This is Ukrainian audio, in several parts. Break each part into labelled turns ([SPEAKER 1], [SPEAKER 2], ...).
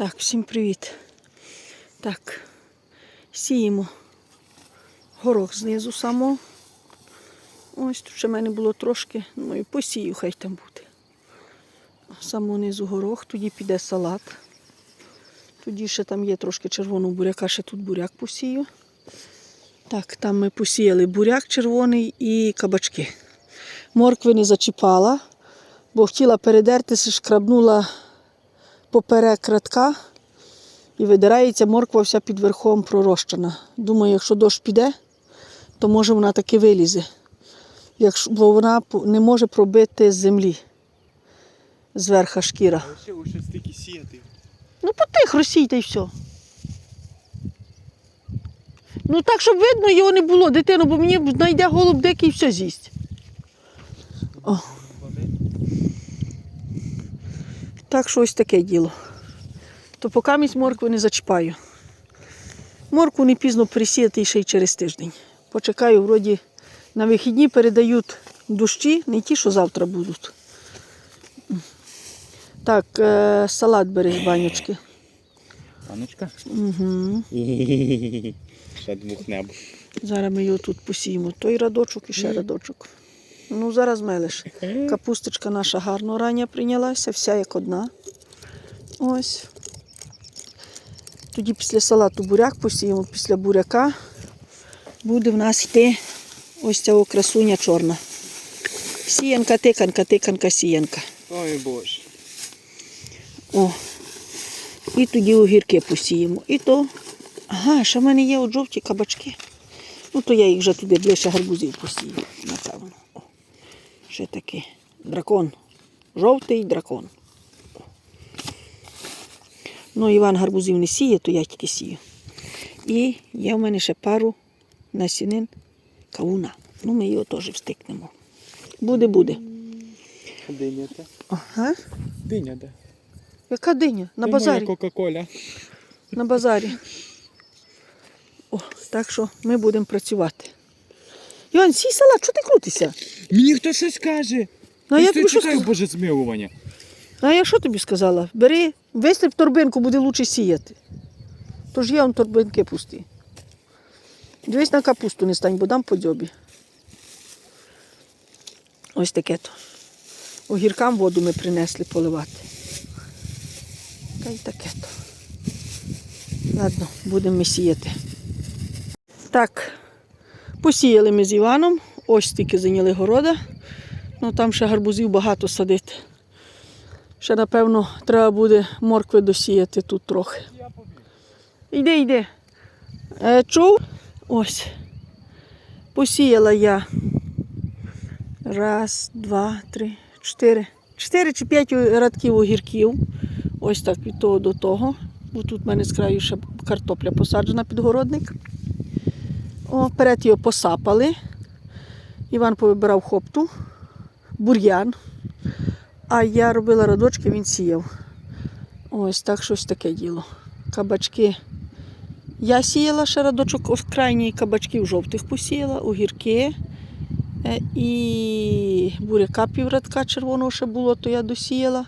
[SPEAKER 1] Так, всім привіт. Так, сіємо горох знизу само. Ось тут ще в мене було трошки, ну і посію, хай там буде. Само низу горох, тоді піде салат. Тоді ще там є трошки червоного буряка, ще тут буряк посію. Так, там ми посіяли буряк червоний і кабачки. Моркви не зачіпала, бо хотіла передертися, шкрабнула поперек кратка і видирається морква вся під верхом пророщена. Думаю, якщо дощ піде, то може вона таки вилізе. Якщо, бо вона не може пробити з землі зверха шкіра.
[SPEAKER 2] Сіяти.
[SPEAKER 1] Ну, потих розсійте і все. Ну так, щоб видно його не було, дитину, бо мені знайде голуб дикий і все з'їсть. О. Так що ось таке діло. То поки місь моркви не зачіпаю. Моркву не пізно присіяти ще й через тиждень. Почекаю, вроді на вихідні передають дощі, не ті, що завтра будуть. Так, е, салат бери з банячки.
[SPEAKER 2] Паночка?
[SPEAKER 1] Угу.
[SPEAKER 2] Ще двох неб.
[SPEAKER 1] Зараз ми його тут посіємо. Той радочок і ще радочок. Ну, зараз мелиш. Капусточка наша гарно рання прийнялася, вся як одна. Ось. Тоді після салату буряк посіємо, після буряка буде в нас йти ось ця красуня чорна. Сіянка, тиканка, тиканка, сіянка.
[SPEAKER 2] Ой боже.
[SPEAKER 1] О. І тоді огірки посіємо. І то. Ага, ще в мене є от жовті кабачки. Ну, то я їх вже туди ближче гарбузів посію, напевно. Ще такий дракон. Жовтий дракон. Ну, Іван гарбузів не сіє, то я тільки сію. І є в мене ще пару насінин кавуна. Ну, ми його теж встикнемо. Буде, буде.
[SPEAKER 2] Диня те.
[SPEAKER 1] Ага.
[SPEAKER 2] Диня де?
[SPEAKER 1] Яка диня? На базарі.
[SPEAKER 2] Кока-коля.
[SPEAKER 1] на базарі. О, так що ми будемо працювати. Йоан, сій салат, що ти крутишся?
[SPEAKER 2] Мені хто щось каже.
[SPEAKER 1] Ну, а я тобі що
[SPEAKER 2] чекаю
[SPEAKER 1] сказала?
[SPEAKER 2] Боже змилування.
[SPEAKER 1] А я що тобі сказала? Бери, висліп торбинку, буде краще сіяти. Тож є он торбинки пусті. Дивись на капусту не стань, бо дам по дзьобі. Ось таке то. Огіркам воду ми принесли поливати. Та й таке то. Ладно, будемо ми сіяти. Так, посіяли ми з Іваном. Ось тільки зайняли города. Ну там ще гарбузів багато садити. Ще, напевно, треба буде моркви досіяти тут трохи. Йди, йди. Е, чув? Ось. Посіяла я. Раз, два, три, чотири. Чотири чи п'ять радків огірків. Ось так від того до того. Бо тут в мене з краю ще картопля посаджена підгородник. О, вперед його посапали. Іван повибирав хопту, бур'ян. А я робила радочки, він сіяв. Ось так щось таке діло. Кабачки. Я сіяла ще радочок, ось крайні кабачків жовтих посіяла, огірки. Е, І буряка піврадка червоного ще було, то я досіяла.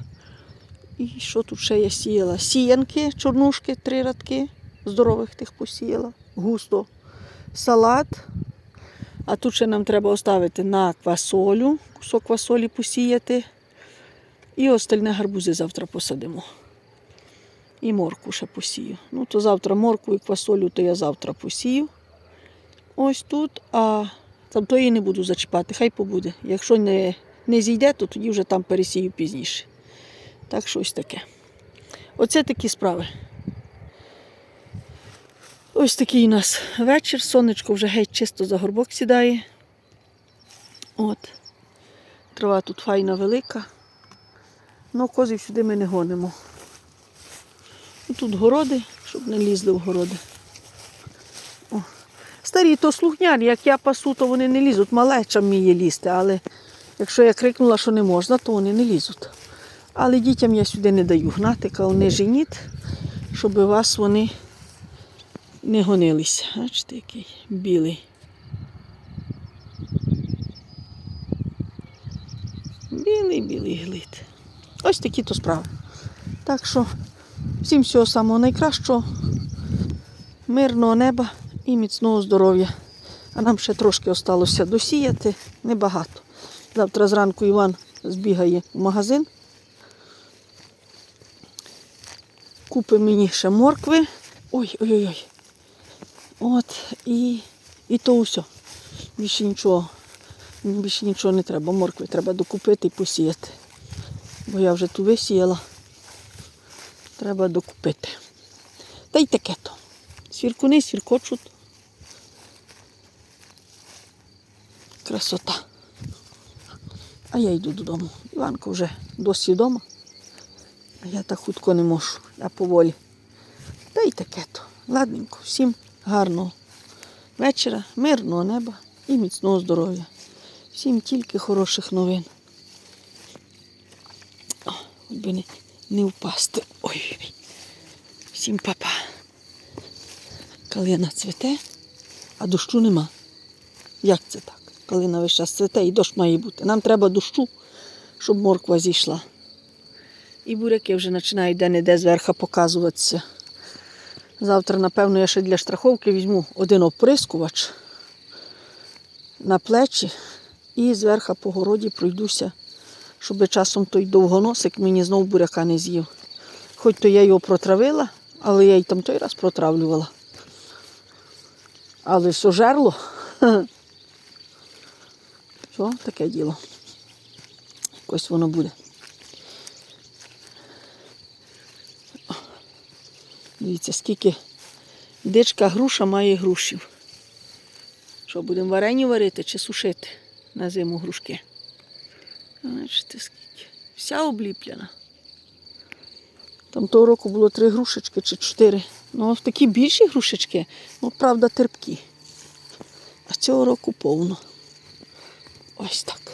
[SPEAKER 1] І що тут ще я сіяла? Сіянки, чорнушки, три радки. Здорових тих посіяла. Густо. Салат. А тут ще нам треба оставити на квасолю, кусок квасолі посіяти. І остальне гарбузи завтра посадимо. І морку ще посію. Ну, то завтра морку і квасолю, то я завтра посію. Ось тут, а там то її не буду зачіпати, хай побуде. Якщо не, не зійде, то тоді вже там пересію пізніше. Так що ось таке. Оце такі справи. Ось такий у нас вечір. Сонечко вже геть чисто за горбок сідає. От. Трава тут файна велика. Ну, козів сюди ми не гонимо. Ну, Тут городи, щоб не лізли в городи. О. Старі то слухняні, як я пасу, то вони не лізуть. Малеча вміє лізти, але якщо я крикнула, що не можна, то вони не лізуть. Але дітям я сюди не даю гнати, кажу, не женіть, щоб вас вони не гонилися. Бачите, який білий. Білий, білий глит. Ось такі то справи. Так що Всім всього самого найкращого, мирного неба і міцного здоров'я. А нам ще трошки осталося досіяти, небагато. Завтра зранку Іван збігає в магазин. Купить мені ще моркви. Ой-ой-ой. От і, і то все. Більше нічого. Більше нічого не треба. Моркви треба докупити і посіяти. Бо я вже ту висіяла. Треба докупити. Та й таке то. Свіркуни свіркочуть. Красота. А я йду додому. Іванко вже досі вдома. А я так хутко не можу. Я поволі. Та й таке то. Ладненько. Всім гарного вечора, мирного неба і міцного здоров'я. Всім тільки хороших новин. О, хоч би не, не впасти. Ой. Всім папа. Калина цвіте, а дощу нема. Як це так? Калина весь час цвіте і дощ має бути. Нам треба дощу, щоб морква зійшла. І буряки вже починають де-не-де зверху показуватися. Завтра, напевно, я ще для страховки візьму один оприскувач на плечі і зверху по городі пройдуся, щоб часом той довгоносик мені знов буряка не з'їв. Хоч то я його протравила, але я й там той раз протравлювала. Але сожерло. Що, таке діло. Якось воно буде. Дивіться, скільки дичка груша має грушів. Що, будемо варені варити чи сушити на зиму грушки? Бачите, скільки. Вся обліплена. Там того року було три грушечки чи чотири. Ну, такі більші грушечки, ну, правда, терпкі. А цього року повно. Ось так.